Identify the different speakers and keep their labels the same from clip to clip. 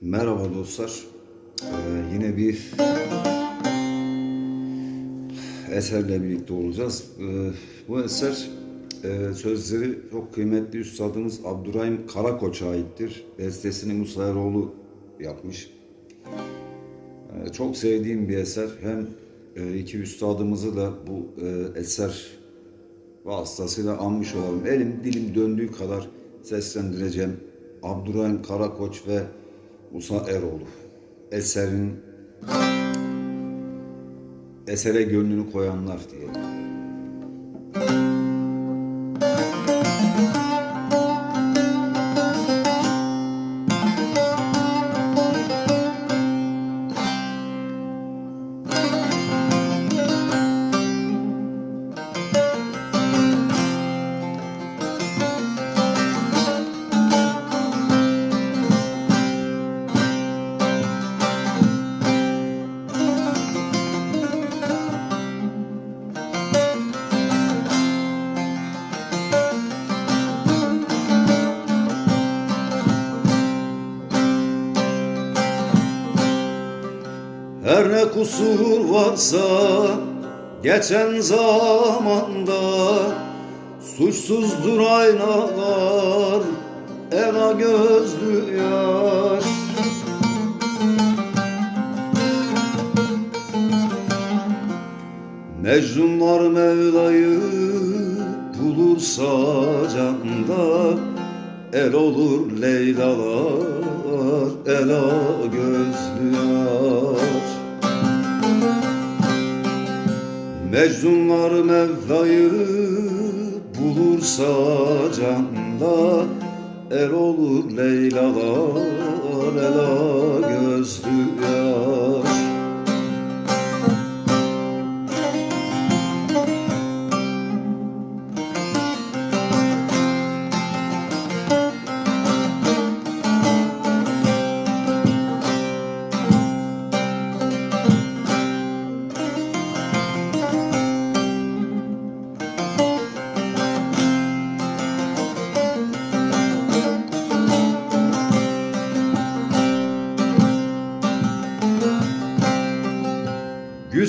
Speaker 1: Merhaba dostlar. Ee, yine bir eserle birlikte olacağız. Ee, bu eser e, sözleri çok kıymetli üstadımız Abdurrahim Karakoç'a aittir. Bestesini Musa Eroğlu yapmış. Ee, çok sevdiğim bir eser. Hem e, iki üstadımızı da bu e, eser vasıtasıyla anmış olalım. Elim dilim döndüğü kadar seslendireceğim. Abdurrahim Karakoç ve Musa Eroğlu. Eserin esere gönlünü koyanlar diye. Her ne kusur varsa geçen zamanda Suçsuzdur aynalar ela gözlü yaş Mecnunlar Mevla'yı bulursa canda El olur Leylalar ela gözlü yaş Mecnunlar Mevla'yı bulursa canda El olur Leylalar ela gözlü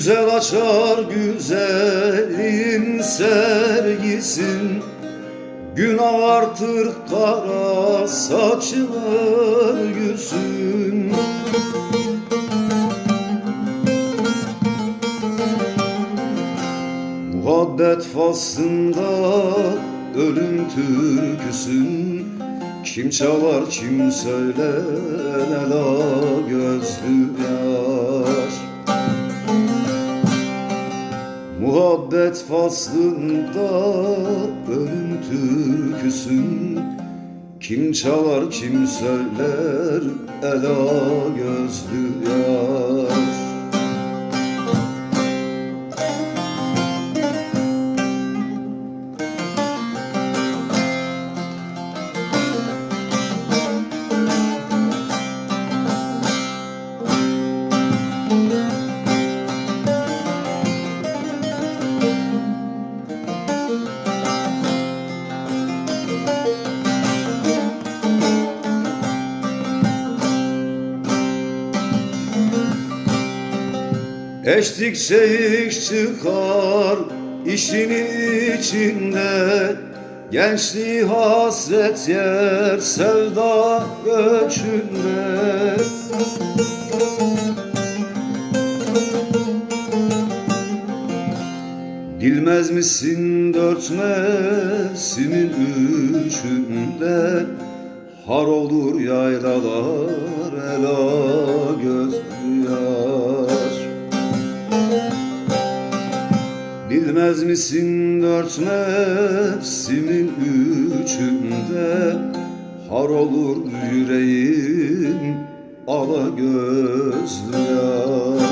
Speaker 1: Güzel açar güzelliğin sergisin. Gün artır kara saçını örgüsün Muhabbet faslında ölüm türküsün. Kim çalar kim söyler ela gözlü yar Muhabbet faslında ölüm türküsün Kim çalar kim söyler ela gözlü yar Eştikçe iş çıkar işin içinde. Gençliği hasret yer sevda göçünde Bilmez misin dört mevsimin üçünde? Har olur yaylalar ela gözlü yar Bilmez misin dört mevsimin üçünde? Har olur yüreğim ala gözlü yar